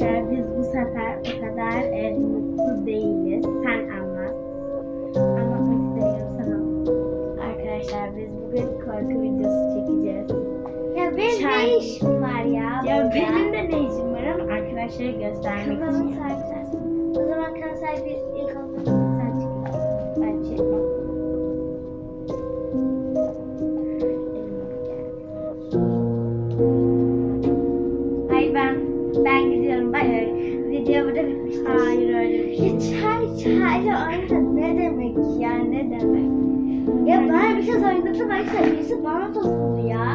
Arkadaşlar biz bu sefer o kadar e, mutlu değiliz. Sen anlat. Anlatmak istemiyorum sen anlat. Arkadaşlar biz bugün korku videosu çekeceğiz. Ya benim Çay. ne işim var ya? Ya burada? benim de ne işim var ama arkadaşlara göstermek Kanalın için. sensin. O zaman kanal sahibi oynadım arkadaşlar birisi bana dokundu ya.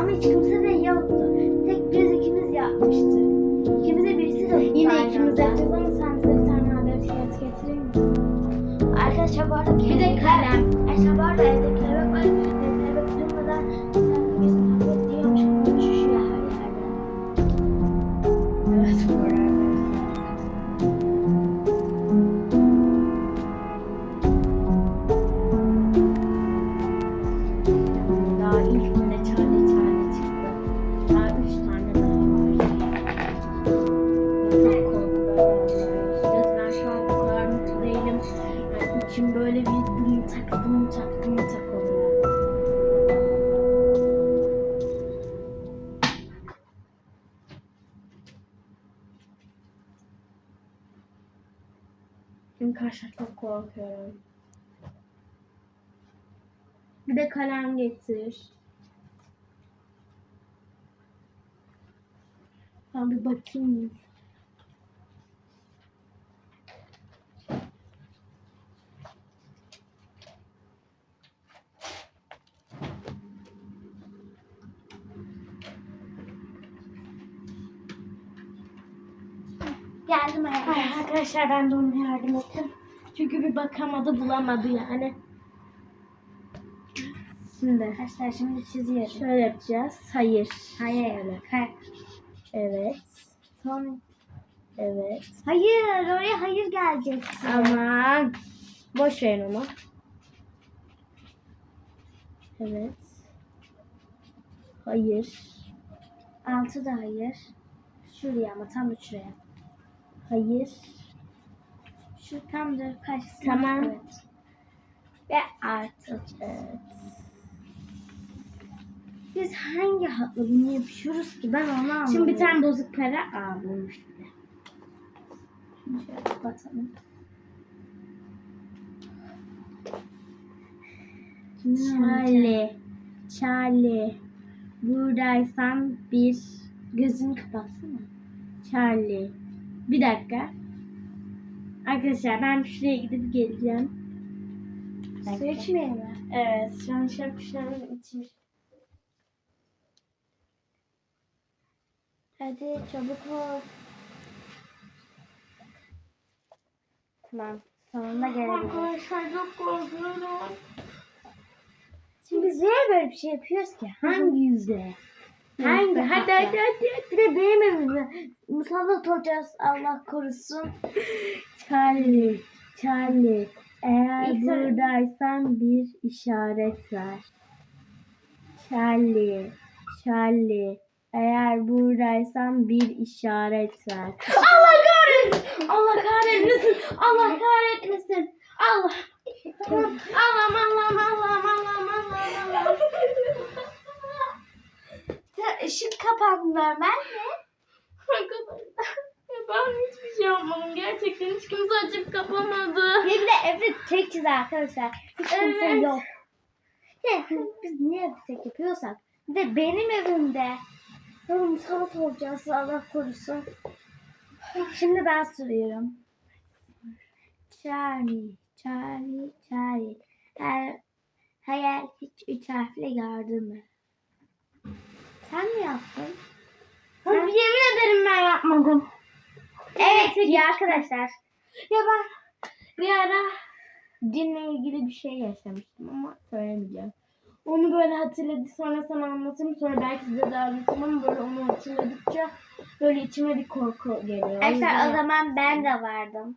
Ama hiç kimse de yoktu. Tek biz ikimiz yapmıştık. İkimize birisi dokundu. Yine ikimiz yapacağız ama sen bize bir tane adet kağıt getirir misin? Arkadaşlar bu arada Bir de kalem. Arkadaşlar bu arada evde İçim böyle bir dım tak dım tak dım tak oluyor. Karşıya çok korkuyorum. Bir de kalem getir. Ben bir bakayım. Geldim Ay, arkadaşlar. ben de ona yardım ettim. Çünkü bir bakamadı bulamadı yani. Şimdi Arkadaşlar şimdi çiziyorum. şöyle yapacağız. Hayır. Hayır. Şöyle. Hayır. Evet. Son. Evet. Hayır oraya hayır gelecek. Aman. Boş verin onu. Evet. Hayır. Altı da hayır. Şuraya ama tam şuraya. Hayır. Şu tam da karşısına. Tamam. Evet. Ve artık. Evet. Biz hangi hakla bunu yapıyoruz ki ben onu anlamadım. Şimdi bir tane bozuk para Aa, bulmuş bile. Şöyle kapatalım. Charlie. Charlie. Buradaysan bir gözünü kapatsana. Charlie. Bir dakika. Arkadaşlar ben şuraya gidip geleceğim. Su içmeye mi? Evet, şu an şarkışların içmiş. Hadi çabuk ol. Tamam. Sonunda gelebiliriz. Arkadaşlar çok korkuyorum. Şimdi biz niye böyle bir şey yapıyoruz ki? Hangi yüzle? Hangi? Hadi hadi hadi. Bir de benim evimde musallat olacağız Allah korusun. Charlie, Charlie. Eğer İlk buradaysan bir işaret ver. Charlie, Charlie. Eğer buradaysan bir işaret ver. Allah kahretsin! Allah kahretmesin! Allah kahretmesin! Allah! Allah'ım Allah'ım Allah'ım Allah'ım Allah'ım. Ya ışık kapandı normal mi? Arkadaşlar ben hiçbir şey yapmadım. Gerçekten hiç kimse açıp kapamadı. Bir de evde tek çiz arkadaşlar. Hiç kimse Evet. yok. Ya, biz niye tek yapıyorsak? Bir de benim evimde. Ya musallat olacağız Allah korusun. Şimdi ben soruyorum. Charlie, Charlie, Charlie. Her hayal hiç üç harfle gördün mü? Sen mi yaptın? Sen... Yemin ederim ben yapmadım. Evet ya arkadaşlar. Ya ben bir ara cinle ilgili bir şey yaşamıştım ama söylemeyeceğim. Onu böyle hatırladı sonra sana anlatırım sonra belki size de anlatırım ama böyle onu hatırladıkça böyle içime bir korku geliyor. O Arkadaşlar o yap- zaman ben de vardım.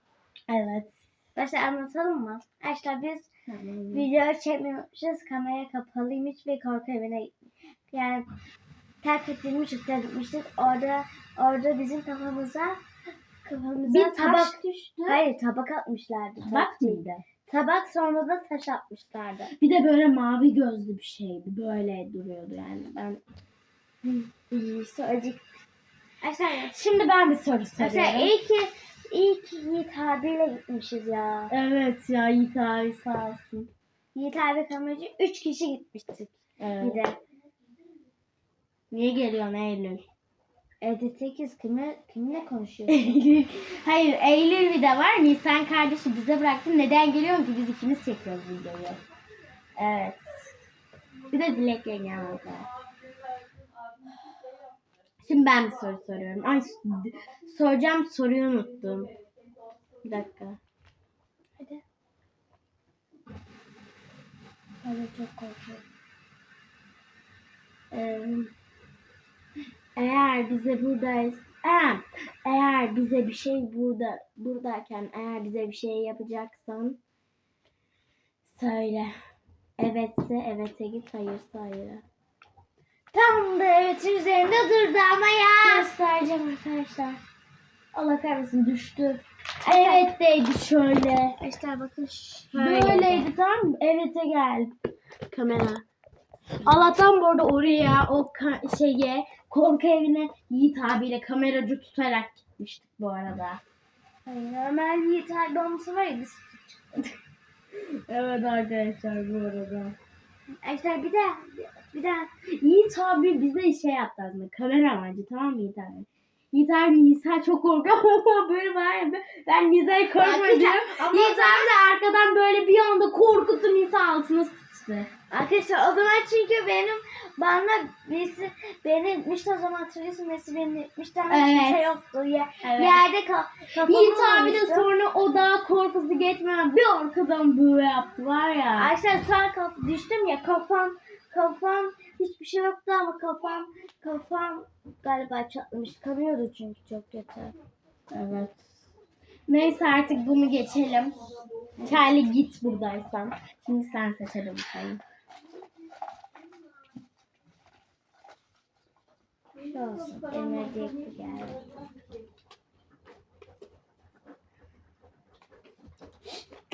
Evet. Arkadaşlar anlatalım mı? Arkadaşlar biz Tamam. video çekmiyormuşuz. Kamera kapalıymış ve korku evine. Yani terk edilmiş otel gitmiştik. Orada orada bizim kafamıza kafamıza Bir taş- tabak düştü. Hayır tabak atmışlardı. Tabak mıydı? Tabak sonra da taş atmışlardı. Bir de böyle mavi gözlü bir şeydi. Böyle duruyordu yani. Ben İyisi acık. Şimdi ben bir soru soruyorum. iyi ki iyi ki Yiğit abiyle gitmişiz ya. Evet ya Yiğit abi sağ olsun. Yiğit abi kameracı 3 kişi gitmiştik. Evet. Bir de Niye geliyorsun Eylül? evde tekiz kimle, kiminle konuşuyorsun? Hayır Eylül bir de var. Nisan kardeşi bize bıraktı. Neden geliyorsun ki? Biz ikimiz çekiyoruz videoyu. Evet. Bir de Dilek yengem orada. Şimdi ben bir soru soruyorum. Ay soracağım soruyu unuttum. Bir dakika. Hadi. Hadi çok korkuyorum. Ee, eğer bize buradayız, eğer bize bir şey burada buradayken eğer bize bir şey yapacaksan söyle. Evetse evete git, hayırsa hayıra. Tam da evetin üzerinde durdu ama ya. Göstereceğim arkadaşlar. Allah kahretsin düştü. Evetteydi şöyle. Arkadaşlar bakın şöyle. Böyleydi mı? Evete gel. Kamera. Allah'tan bu arada oraya o şeye korku evine Yiğit abiyle kameracı tutarak gitmiştik bu arada. Hayır, normal Yiğit abi olması var ya biz. Evet arkadaşlar bu arada. Arkadaşlar bir de bir de Yiğit abi bize şey yaptı aslında kameramancı tamam mı Yiğit abi? Yiğit abi Nisa çok korkuyor. böyle var ya ben Nisa'yı korkmadım. Yiğit abi de arkadan böyle bir anda korkuttu Nisa altına sıçtı. Arkadaşlar o zaman çünkü benim bana birisi beni itmişti o zaman hatırlıyorsun birisi beni itmişti ama Evet. şey yoktu. Yer, Evet. Yerde kal. Yiğit abi de sonra o daha korkusu geçmeden bir arkadan böyle yaptı var ya. Arkadaşlar sonra kaf, düştüm ya kafam kafam hiçbir şey yoktu ama kafam kafam galiba çatlamış. Kanıyordu çünkü çok kötü. Evet. Neyse artık bunu geçelim. Charlie git buradaysan. Şimdi sen seç hadi bakalım. Şu olsun. Elime diyekli geldi.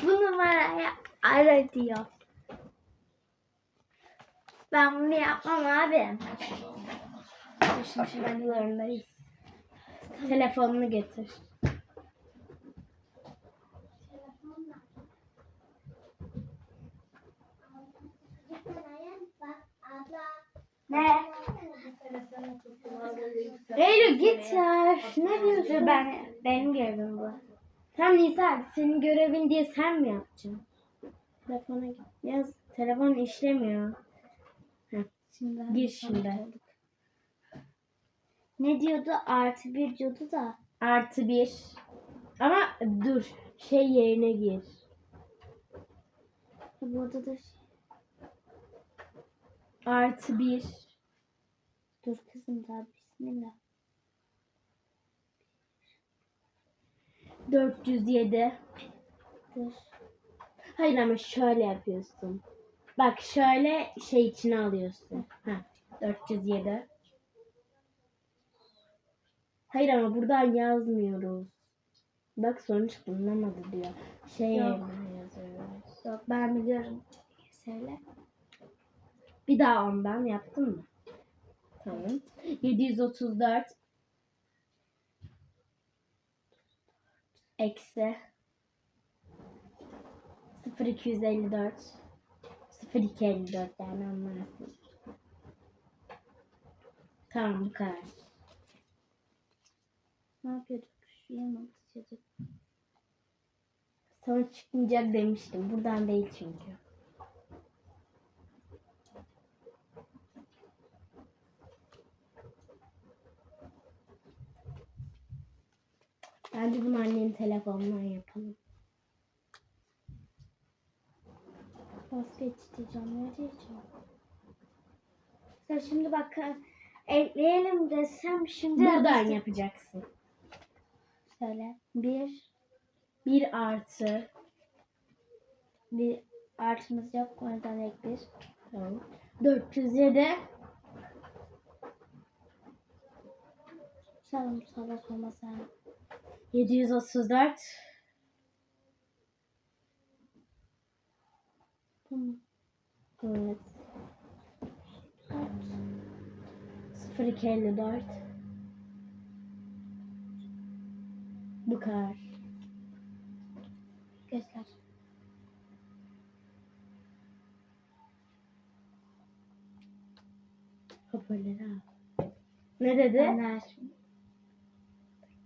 Bu numarayı ara diyor. Ben bunu yapmam abi. Şimdi şuradalarındayız. Telefonunu getir. Ne? Eylül git ya. Ne diyorsun? Ben, benim görevim bu. Tam Nisa senin görevin diye sen mi yapacaksın? Telefona git. Yaz. Telefon işlemiyor. Heh, Şimdi gir şimdi. Ne diyordu? Artı bir diyordu da. Artı bir. Ama dur. Şey yerine gir. Burada da şey. Artı bir. Dur kızım daha bismillah. 407. Dur. Hayır ama şöyle yapıyorsun. Bak şöyle şey içine alıyorsun. Heh, 407. Hayır ama buradan yazmıyoruz. Bak sonuç bulunamadı diyor. Şey Yok. yazıyoruz. Yok ben biliyorum. Söyle. Bir daha ondan yaptın mı? Tamam. 734 eksi 0254 0254 yani anlarsın. Tamam bu kadar. Ne yapıyorduk? Şuraya mı basıyorduk? Sana çıkmayacak demiştim. Buradan değil çünkü. Bence bunu annenin telefonundan yapalım. Vazgeç diyeceğim. Ne diyeceğim? Sen şimdi bak ekleyelim desem şimdi Buradan nasıl- yapacaksın. Söyle. Bir, Bir artı. bir artımız yok. O yüzden ek bir. Tamam. 407 Sen musallat olmasa. 734. Tamam. Evet. 0254. Bu kadar. Göster. Hoparlörü al. Ne dedi? Öner.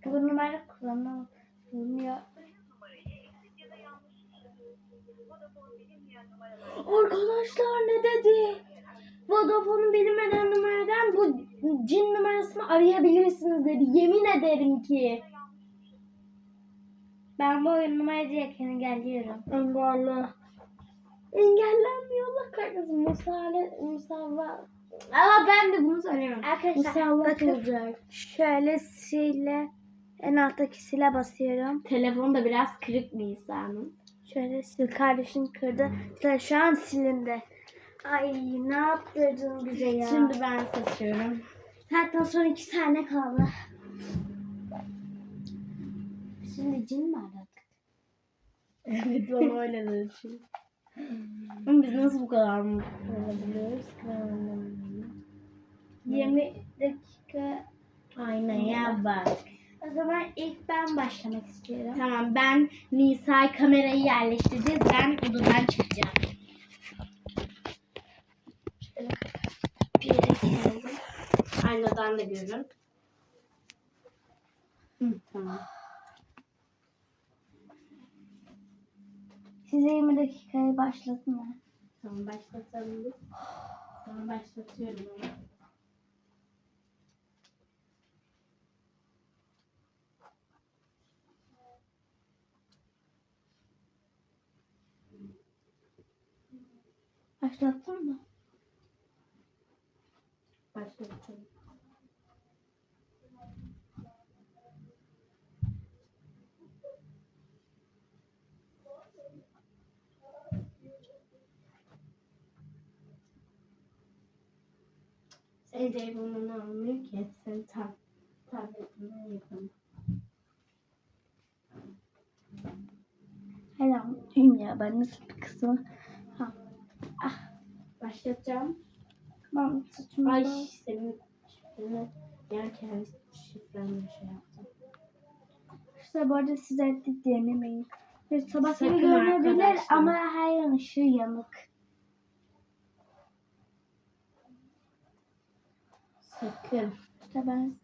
Bu numara kullanılmıyor. Arkadaşlar ne dedi? Vodafone'un bilinmeden numaradan bu cin numarasını arayabilirsiniz dedi. Yemin ederim ki. Ben bu oyun numara direkt engelliyorum. Engelle. Engellenmiyor Allah kahretsin. Musale, musalla. Ama ben de bunu söylemiyorum. Arkadaşlar Musallat bakın olacak. şöyle sile en alttaki sile basıyorum. Telefon da biraz kırık Nisa'nın. Şöyle sil kardeşin kırdı. İşte şu an silindi. Ay ne yaptırdın bize ya. Şimdi ben seçiyorum. Zaten son iki tane kaldı. Şimdi cin mi aradık? Evet bana öyle dedi. Ama biz nasıl bu kadar mutlu olabiliyoruz ki ben anlamıyorum. 20 dakika. Aynaya bak. O zaman ilk ben başlamak istiyorum. Tamam ben Nisa'yı kamerayı yerleştireceğiz. Ben odadan çıkacağım. Bir yere geldim. Aynadan da görün. Hı, tamam. Size 20 dakikayı başlatın mı? Tamam başlatalım. Tamam başlatıyorum. Başlattın mı? Başlatıyorum. Senin telefonunu almıyor ki. Sen tab tabletinden yapalım. Helal duyayım ya ben nasıl bir kızım. Ha. Başlatacağım. Tamam saçımı Ay da- senin şifreni yerken şifrenle şey yaptım. İşte bu arada size de denemeyin. Böyle sabah gibi Sakın görünebilir arkadaşlar. ama her yan ışığı yanık. Sakın. İşte ben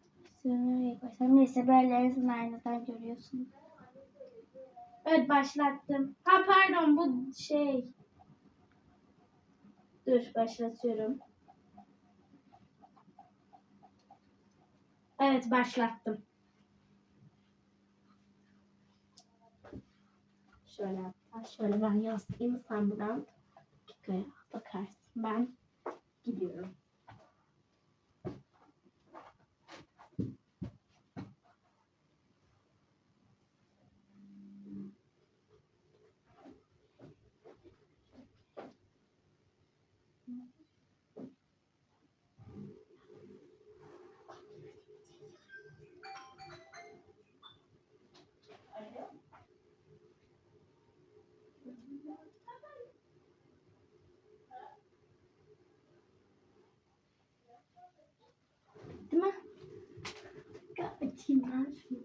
nereye koysam. Neyse böyle en son aynadan görüyorsun. Evet başlattım. Ha pardon bu şey. Dur başlatıyorum. Evet başlattım. Şöyle şöyle ben yazayım sen buradan dakikaya bakarsın. Ben gidiyorum. Ben şunu.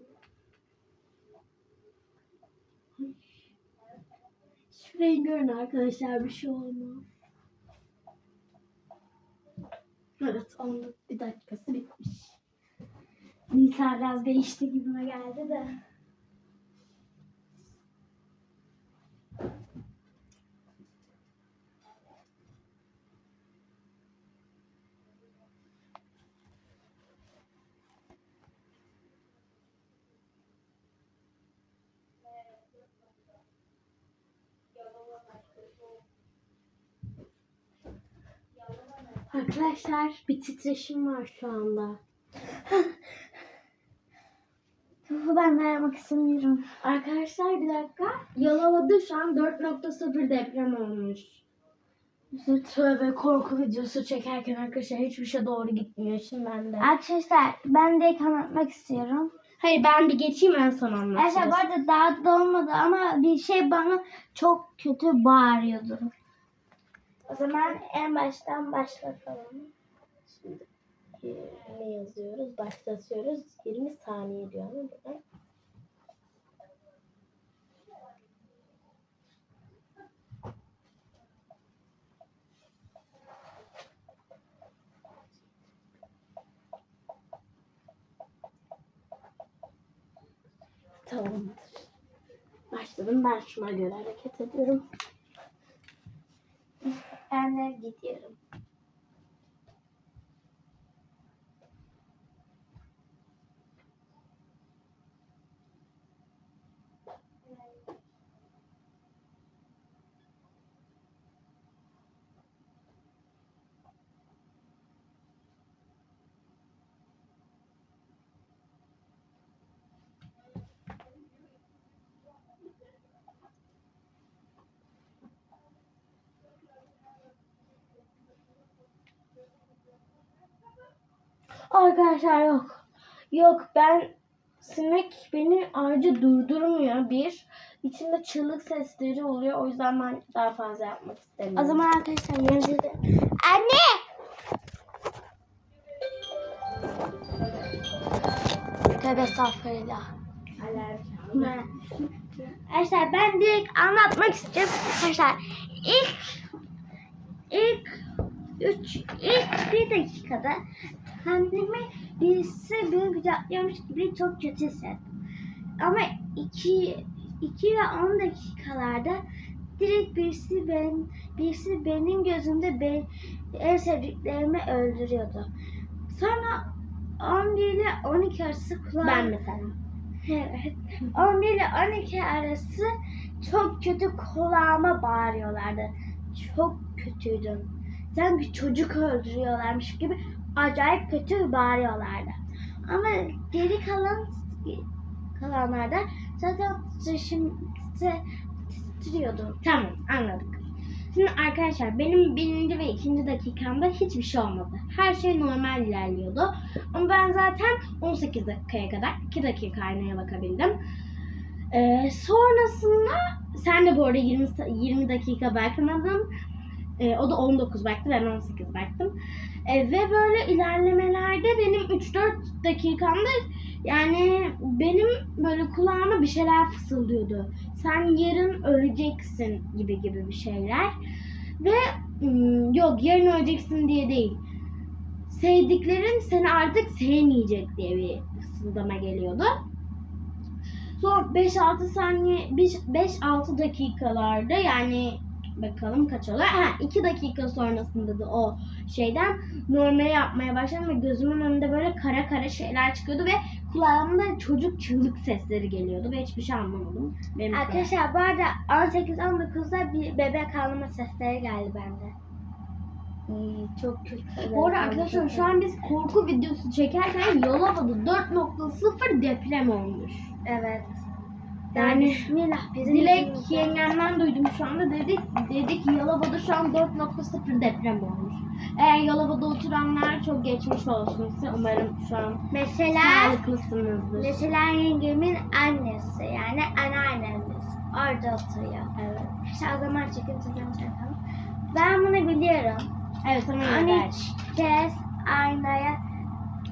Ay. Şurayı görün arkadaşlar bir şey olmaz. Evet onun bir dakikası bitmiş. Nisa biraz değişti gibime geldi de. Arkadaşlar bir titreşim var şu anda. Ben dayanmak istemiyorum. Arkadaşlar bir dakika. Yalova'da şu an 4.0 deprem olmuş. İşte tövbe korku videosu çekerken arkadaşlar hiçbir şey doğru gitmiyor. Şimdi ben de. Arkadaşlar ben de anlatmak istiyorum. Hayır ben bir geçeyim en son anlatacağız. Arkadaşlar bu arada daha da olmadı ama bir şey bana çok kötü bağırıyordu. O zaman en baştan başlatalım. Şimdi e, ne yazıyoruz? Başlatıyoruz. 20 saniye diyor ama burada. Tamamdır. Başladım. Ben şuna göre hareket ediyorum. Ben de gidiyorum. Arkadaşlar yok. Yok ben sinek beni ayrıca durdurmuyor bir. İçinde çığlık sesleri oluyor. O yüzden ben daha fazla yapmak istemiyorum. O zaman arkadaşlar yanınızda Anne! Tövbe estağfurullah. Arkadaşlar ben direkt anlatmak istiyorum. Arkadaşlar ilk ilk üç ilk bir dakikada kendimi birisi beni kucaklıyormuş gibi çok kötü hissettim. Ama iki, iki ve on dakikalarda direkt birisi ben birisi benim gözümde be, en sevdiklerimi öldürüyordu. Sonra 11 ile 12 arası kulağım... ben mesela. Evet. 11 ile 12 arası çok kötü kulağıma bağırıyorlardı. Çok kötüydüm. Sanki çocuk öldürüyorlarmış gibi acayip kötü bağırıyorlardı. Ama geri kalan kalanlarda zaten titreşim titre- titriyordum. Tamam anladık. Şimdi arkadaşlar benim birinci ve ikinci dakikamda hiçbir şey olmadı. Her şey normal ilerliyordu. Ama ben zaten 18 dakikaya kadar 2 dakika aynaya bakabildim. Ee, sonrasında sen de bu arada 20, sa- 20 dakika bakamadın. Ee, o da 19 baktı ben 18 baktım. Ee, ve böyle ilerlemelerde benim 3-4 dakikamda yani benim böyle kulağıma bir şeyler fısıldıyordu. Sen yarın öleceksin gibi gibi bir şeyler. Ve yok yarın öleceksin diye değil. Sevdiklerin seni artık sevmeyecek diye bir fısıldama geliyordu. Son 5-6 saniye 5-6 dakikalarda yani bakalım kaç oluyor. Ha 2 dakika sonrasında da o şeyden normal yapmaya başladım ve gözümün önünde böyle kara kara şeyler çıkıyordu ve kulağımda çocuk çığlık sesleri geliyordu ve hiçbir şey anlamadım. Benim Arkadaşlar bu arada 18-19'da bir bebek ağlama sesleri geldi bende. Hmm, Çok kötü. Bu arada arkadaşlar şu an biz korku videosu çekerken Yalova'da 4.0 deprem olmuş. Evet. Yani Bismillah bizim Dilek yüzümüzden. yengemden duydum şu anda dedik dedik Yalova'da şu an 4.0 deprem olmuş. Eğer Yalova'da oturanlar çok geçmiş olsun size. Umarım şu an Mesela sağlıklısınızdır. mesela yengemin annesi yani anneannemiz orada oturuyor. Evet. İşte o zaman çekim çekim çekim. Ben bunu biliyorum. Evet sana Hani kez aynaya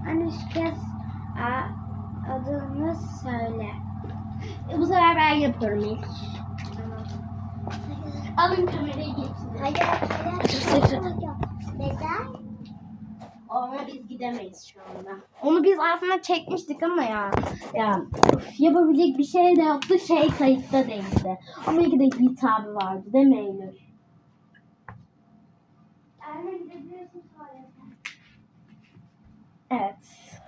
hani kez adını söyle. Bu sefer ben yapıyorum ilk. Alın kamerayı geçin. Hayır, hayır. Neden? Ona biz gidemeyiz şu anda. Onu biz aslında çekmiştik ama ya. Ya üf, yapabilecek bir şey de yoktu. Şey kayıtta değildi. Ama iyi ki de hitabı vardı değil mi Eylül? Evet.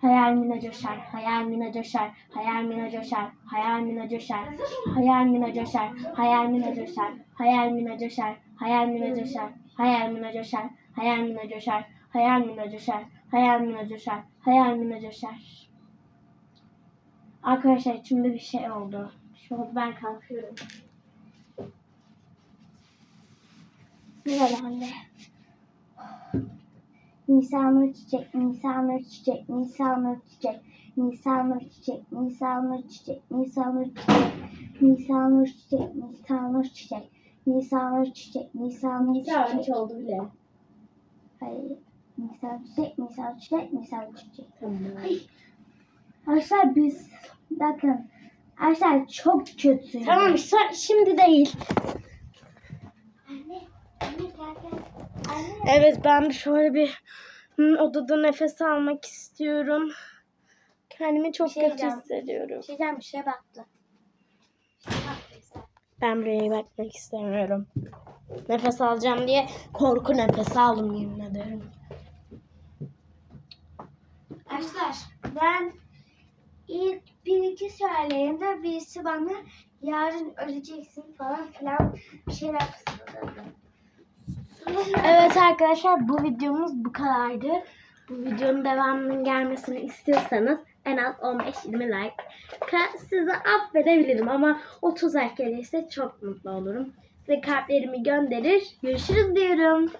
Hayal mina coşar, hayal mina coşar, hayal mina coşar, hayal mina coşar, hayal mina coşar, hayal mina coşar, hayal mina coşar, hayal mina coşar, hayal mina coşar, hayal mina coşar, hayal mina coşar, hayal mina coşar, hayal mina coşar. Arkadaşlar içimde bir şey oldu. Şey oldu ben kalkıyorum. Sıra bende. Nisanur çiçek, Nisanur çiçek, Nisanur çiçek, Nisanur çiçek, Nisanur çiçek, Nisanur çiçek, Nisanur çiçek, Nisanur çiçek, Nisanur çiçek, Nisanur Nisa çiçek. üç oldu bile. Hayır. Nisan çiçek, Nisan çiçek, Nisan çiçek. Tamam. Ay. Arkadaşlar biz bakın arkadaşlar çok kötü. Tamam şi- şimdi değil. Anne, anne gel gel. Evet ben şöyle bir odada nefes almak istiyorum. Kendimi çok şey kötü hissediyorum. Bir şey diyeceğim, bir şeye baktı. Bir şeye baktı işte. Ben buraya bakmak istemiyorum. Nefes alacağım diye korku nefesi aldım yemin ederim. Arkadaşlar ben ilk bir iki söyleyimde birisi bana yarın öleceksin falan filan bir şeyler fısıldadı. Evet arkadaşlar bu videomuz bu kadardı. Bu videonun devamının gelmesini istiyorsanız en az 15-20 like. Sizi affedebilirim ama 30 like gelirse çok mutlu olurum. Size kalplerimi gönderir. Görüşürüz diyorum.